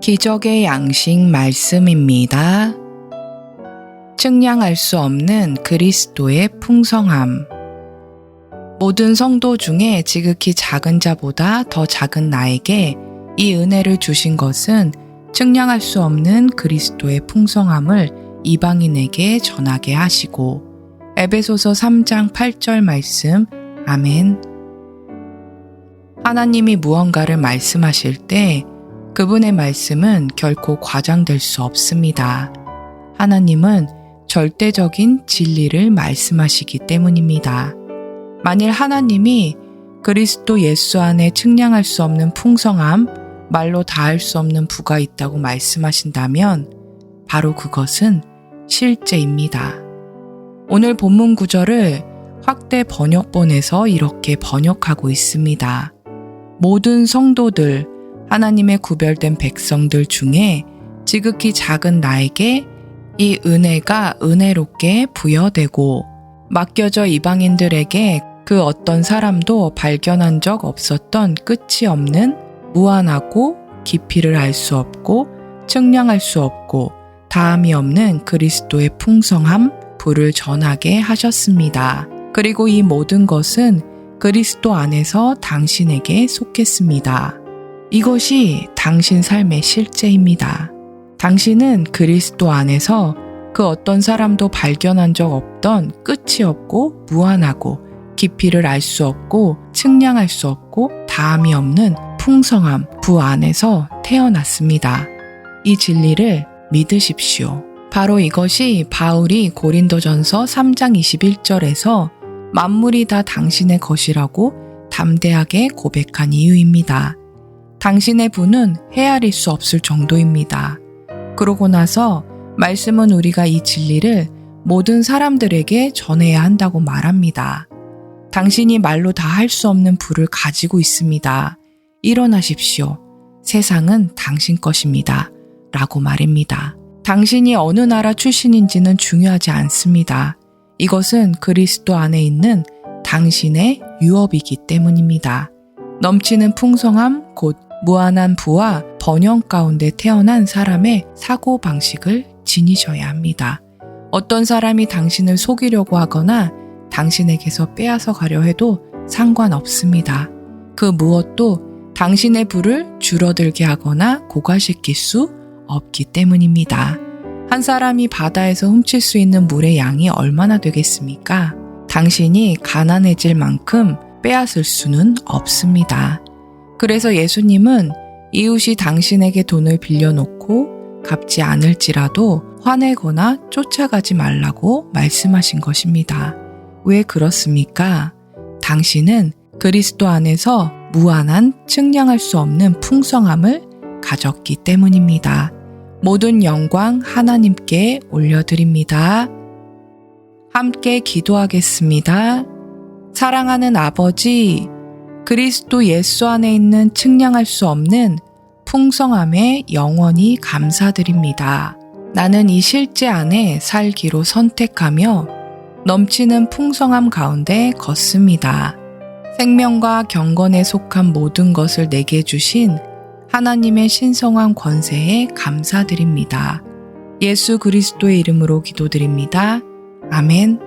기적의 양식 말씀입니다. 측량할 수 없는 그리스도의 풍성함. 모든 성도 중에 지극히 작은 자보다 더 작은 나에게 이 은혜를 주신 것은 측량할 수 없는 그리스도의 풍성함을 이방인에게 전하게 하시고 에베소서 3장 8절 말씀 아멘. 하나님이 무언가를 말씀하실 때 그분의 말씀은 결코 과장될 수 없습니다. 하나님은 절대적인 진리를 말씀하시기 때문입니다. 만일 하나님이 그리스도 예수 안에 측량할 수 없는 풍성함, 말로 다할 수 없는 부가 있다고 말씀하신다면 바로 그것은 실제입니다. 오늘 본문 구절을 확대 번역본에서 이렇게 번역하고 있습니다. 모든 성도들, 하나님의 구별된 백성들 중에 지극히 작은 나에게 이 은혜가 은혜롭게 부여되고 맡겨져 이방인들에게 그 어떤 사람도 발견한 적 없었던 끝이 없는 무한하고 깊이를 알 수 없고 측량할 수 없고 다함이 없는 그리스도의 풍성함 불을 전하게 하셨습니다. 그리고 이 모든 것은 그리스도 안에서 당신에게 속했습니다. 이것이 당신 삶의 실제입니다. 당신은 그리스도 안에서 그 어떤 사람도 발견한 적 없던 끝이 없고 무한하고 깊이를 알 수 없고 측량할 수 없고 다함이 없는 풍성함 부 안에서 태어났습니다. 이 진리를 믿으십시오. 바로 이것이 바울이 고린도전서 3장 21절에서 만물이 다 당신의 것이라고 담대하게 고백한 이유입니다. 당신의 부는 헤아릴 수 없을 정도입니다. 그러고 나서 말씀은 우리가 이 진리를 모든 사람들에게 전해야 한다고 말합니다. 당신이 말로 다 할 수 없는 부를 가지고 있습니다. 일어나십시오. 세상은 당신 것입니다. 라고 말입니다. 당신이 어느 나라 출신인지는 중요하지 않습니다. 이것은 그리스도 안에 있는 당신의 유업이기 때문입니다. 넘치는 풍성함, 곧 무한한 부와 번영 가운데 태어난 사람의 사고 방식을 지니셔야 합니다. 어떤 사람이 당신을 속이려고 하거나 당신에게서 빼앗아 가려 해도 상관없습니다. 그 무엇도 당신의 부를 줄어들게 하거나 고갈시킬 수 없기 때문입니다. 한 사람이 바다에서 훔칠 수 있는 물의 양이 얼마나 되겠습니까? 당신이 가난해질 만큼 빼앗을 수는 없습니다. 그래서 예수님은 이웃이 당신에게 돈을 빌려놓고 갚지 않을지라도 화내거나 쫓아가지 말라고 말씀하신 것입니다. 왜 그렇습니까? 당신은 그리스도 안에서 무한한 측량할 수 없는 풍성함을 가졌기 때문입니다. 모든 영광 하나님께 올려드립니다. 함께 기도하겠습니다. 사랑하는 아버지, 그리스도 예수 안에 있는 측량할 수 없는 풍성함에 영원히 감사드립니다. 나는 이 실제 안에 살기로 선택하며 넘치는 풍성함 가운데 걷습니다. 생명과 경건에 속한 모든 것을 내게 주신 하나님의 신성한 권세에 감사드립니다. 예수 그리스도의 이름으로 기도드립니다. 아멘.